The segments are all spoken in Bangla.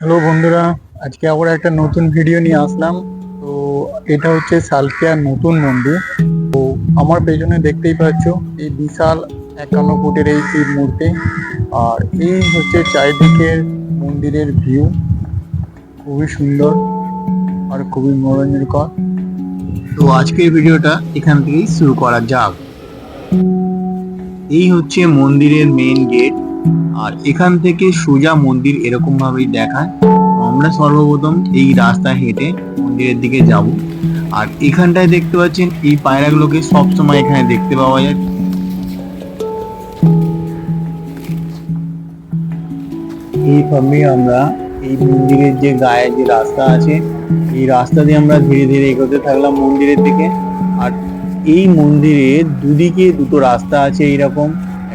হ্যালো বন্ধুরা, আজকে আবার একটা নতুন ভিডিও নিয়ে আসলাম। তো এটা হচ্ছে সালকিয়ার নতুন মন্দির। তো আমার পেছনে দেখতেই পাচ্ছ, এই বিশাল একান্ন ফুটের এই শিব মূর্তি। আর এই হচ্ছে চারিদিকের মন্দিরের ভিউ খুবই সুন্দর আর খুবই মনোরঞ্জনকর। তো আজকের ভিডিওটা এখান থেকেই শুরু করা যাক। এই হচ্ছে মন্দিরের মেইন গেট আর এখান থেকে সোজা মন্দির এরকম ভাবেই দেখায় আমরা সর্বপ্রথম এই রাস্তা হেঁটে মন্দিরের দিকে যাব। আর এখানটায় দেখতে পাচ্ছেন, এই পায়রাগুলোকে সবসময় এখানে দেখতে পাওয়া যায়। এইভাবে আমরা এই মন্দিরের যে গায়ে যে রাস্তা আছে, এই রাস্তা দিয়ে আমরা ধীরে ধীরে এগোতে থাকলাম মন্দিরের দিকে। আর এই মন্দিরে দুদিকে দুটো রাস্তা আছে এইরকম।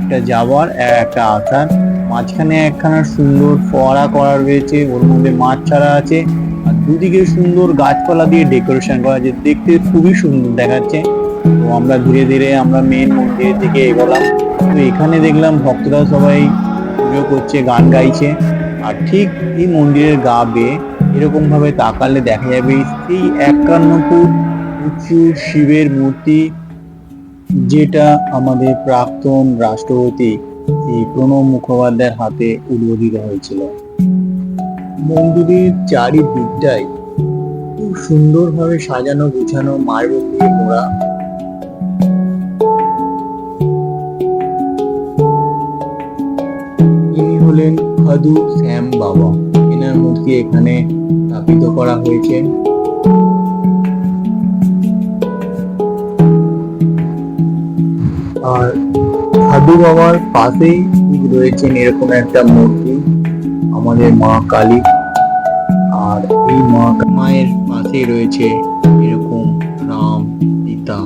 একটা যাওয়ার একটা আসার মাঝখানে একখানা সুন্দর ফোয়ারা করা রয়েছে, ওর মধ্যে মাছ ছাড়া আছে। আর দুদিকে সুন্দর গাছপালা দিয়ে ডেকোরেশন করা আছে, দেখতে খুবই সুন্দর দেখাচ্ছে। তো আমরা ধীরে ধীরে আমরা মেন মন্দিরের দিকে এগোলাম। তো এখানে দেখলাম ভক্তরা সবাই পুজো করছে, গান গাইছে। আর ঠিক এই মন্দিরের গা বেয়ে এরকম ভাবে তাকালে দেখা যাবে, সেই একান্ন ফুট উঁচু শিবের মূর্তি যেটা আমাদের প্রাক্তন রাষ্ট্রপতি এই প্রণব মুখোপাধ্যায়ের হাতে উদ্বোধিত হয়েছিল। মন্দিরের চারিদিকটাই খুব সুন্দরভাবে সাজানো, গুছানো, মার্বেল দিয়ে মোড়া। ইনি হলেন খাদু শ্যাম বাবা। এনার মূর্তি এখানে স্থাপিত করা হয়েছে। আর সাধু বাবার পাশেই ঠিক রয়েছেন এরকম একটা মূর্তি, আমাদের মা কালী। আর এই মা মায়ের পাশেই রয়েছে এরকম রাম, সীতা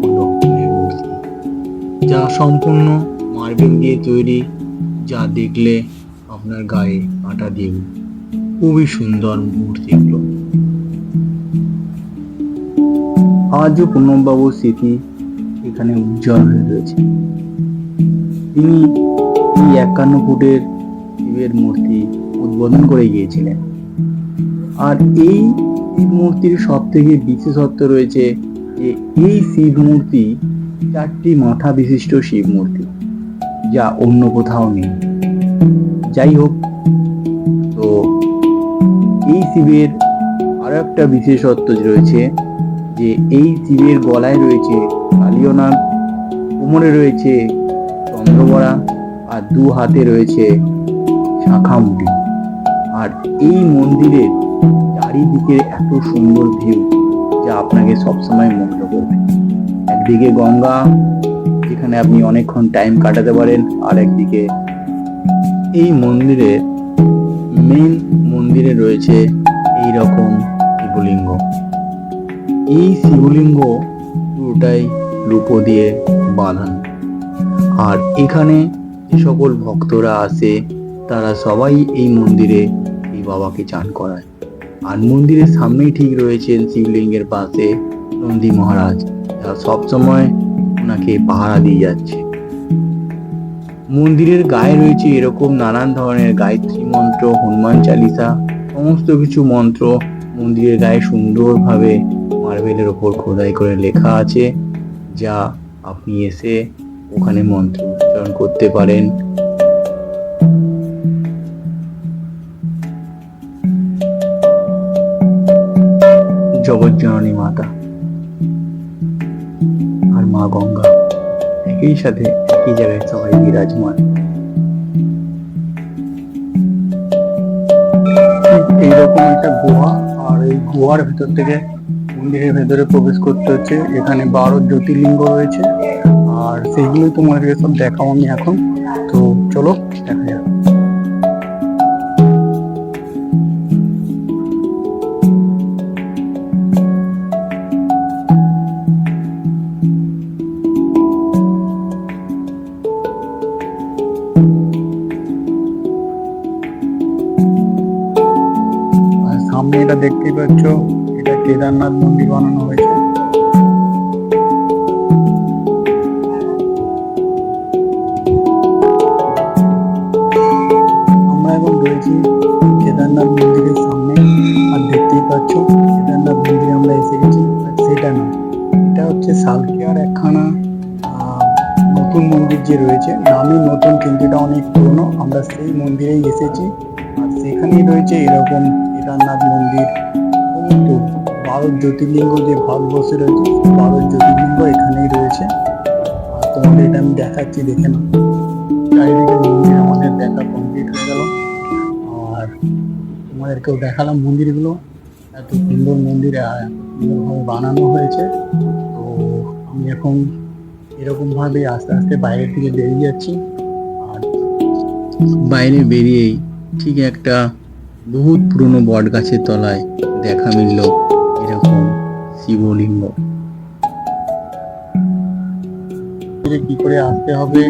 মূর্তি, যা সম্পূর্ণ মার্বেল দিয়ে তৈরি, যা দেখলে আপনার গায়ে কাঁটা দিয়ে খুবই সুন্দর মূর্তিগুলো। আজও প্রণববাবুর স্মৃতি এখানে উজ্জ্বল হয়ে রয়েছে। তিনি এই একান্ন ফুটের শিবের মূর্তি উদ্বোধন করে গিয়েছিলেন। আর এই শিব মূর্তির সব থেকে বিশেষত্ব রয়েছে যে, এই শিব মূর্তি চারটি মাথা বিশিষ্ট শিব মূর্তি, যা অন্য কোথাও নেই। যাই হোক, তো এই শিবের আরও একটা বিশেষত্ব রয়েছে যে এই শিবের গলায় রয়েছে কালিয়নাগ, কোমরে রয়েছে চন্দ্রবড়া আর দু হাতে রয়েছে শাখা মুড়ি আর এই মন্দিরের চারিদিকে এত সুন্দর ভিউ যা আপনাকে সবসময় মুগ্ধ করবে। একদিকে গঙ্গা, যেখানে আপনি অনেকক্ষণ টাইম কাটাতে পারেন, আর একদিকে এই মন্দিরে মেন মন্দিরে রয়েছে এই রকম শিবলিঙ্গ। এই শিবলিঙ্গ পুরোটাই রূপো দিয়ে বাঁধানো। আর এখানে যে সকল ভক্তরা আসে, তারা সবাই এই মন্দিরে এই বাবাকে চান করায়। আর মন্দিরের সামনেই ঠিক রয়েছেন শিবলিঙ্গের পাশে নন্দী মহারাজ। যা সবসময় ওনাকে পাহারা দিয়ে যাচ্ছে। মন্দিরের গায়ে রয়েছে এরকম নানান ধরনের গায়ত্রী মন্ত্র, হনুমান চালিসা, সমস্ত কিছু মন্ত্র মন্দিরের গায়ে সুন্দরভাবে মার্বেলের ওপর খোদাই করে লেখা আছে, যা আপনি এসে ওখানে মন্ত্র উচ্চারণ করতে পারেন। জগজ্জননী মাতা আর মা গঙ্গা একই সাথে একই জায়গায় সবাই বিরাজমান। এইরকম একটা গুহা আর এই গুহার ভেতর থেকে মন্দিরের ভেতরে প্রবেশ করতে হচ্ছে। এখানে বারো জ্যোতির্লিঙ্গ রয়েছে। আর সেইগুলোই তোমাদেরকে সব দেখাও আমি এখন। তো চলো, দেখা যাক। সামনে এটা দেখতেই পাচ্ছ এটা কেদারনাথ মন্দির বানানো হয়েছে। আমরা এখন রয়েছি কেদারনাথ মন্দির পাচ্ছ, কেদারনাথ মন্দিরে আমরা এসে গেছি সেটা না। এটা হচ্ছে সালকিয়ার একখানা নতুন মন্দির যে রয়েছে, নামই নতুন কিন্তু এটা অনেক পুরনো, আমরা সেই মন্দিরেই এসেছি। আর সেখানেই রয়েছে এরকম কেদারনাথ মন্দির। কিন্তু বারো জ্যোতির্লিঙ্গ যে ভারতবর্ষে রয়েছে বারো জ্যোতির্লিঙ্গ এখানেই রয়েছে। আর তোমাদের এটা আমি দেখাচ্ছি, দেখে না চারিদিকে মন্দির আমাদের দেখা কমপ্লিট হয়ে গেল। আর তোমাদেরকেও দেখালাম মন্দিরগুলো। এত সুন্দর মন্দির সুন্দরভাবে বানানো হয়েছে। তো আমি এখন এরকমভাবে আস্তে আস্তে বাইরের দিকে বেরিয়ে যাচ্ছি। আর বাইরে বেরিয়েই ঠিক একটা বহুত পুরনো বট গাছের তলায় দেখা মিলল এরকম শিবলিঙ্গ। কি করে আসতে হবে,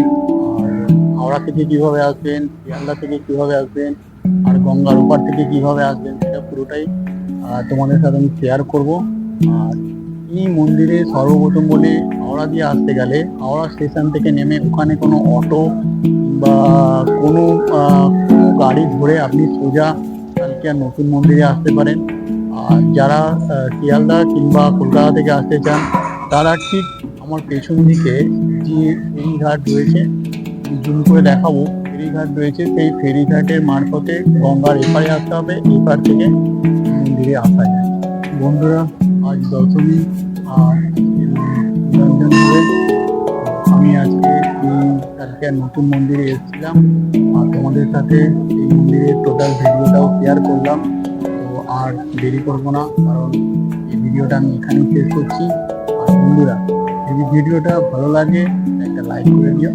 আর হাওড়া থেকে কীভাবে আসবেন, শিয়ালদা থেকে কীভাবে আসবেন, আর গঙ্গার ওপার থেকে কীভাবে আসবেন, সেটা পুরোটাই তোমাদের সাথে আমি শেয়ার করব। আর এই মন্দিরে সর্বপ্রথম বলে হাওড়া দিয়ে আসতে গেলে হাওড়া স্টেশন থেকে নেমে ওখানে কোনো অটো বা কোনো গাড়ি ধরে আপনি সোজা কালকে আর নতুন মন্দিরে আসতে পারেন। আর যারা শিয়ালদা কিংবা কলকাতা থেকে আসতে চান, তারা ঠিক আমার পেছন দিকে যে ফেরিঘাট রয়েছে জুম করে দেখাবো। ফেরিঘাট রয়েছে, সেই ফেরিঘাটের মারফতে গঙ্গার এপারে আসতে হবে, এপার থেকে মন্দিরে আসা যায়। বন্ধুরা, আজ দশমী, আর আমি আজকে আর নতুন মন্দিরে এসেছিলাম, আর তোমাদের সাথে এই মন্দিরের টোটাল ভিডিওটাও শেয়ার করলাম। আর দেরি করব না, কারণ এই ভিডিওটা আমি এখানেই শেষ করছি। আর বন্ধুরা, যদি ভিডিওটা ভালো লাগে, একটা লাইক করে দিও।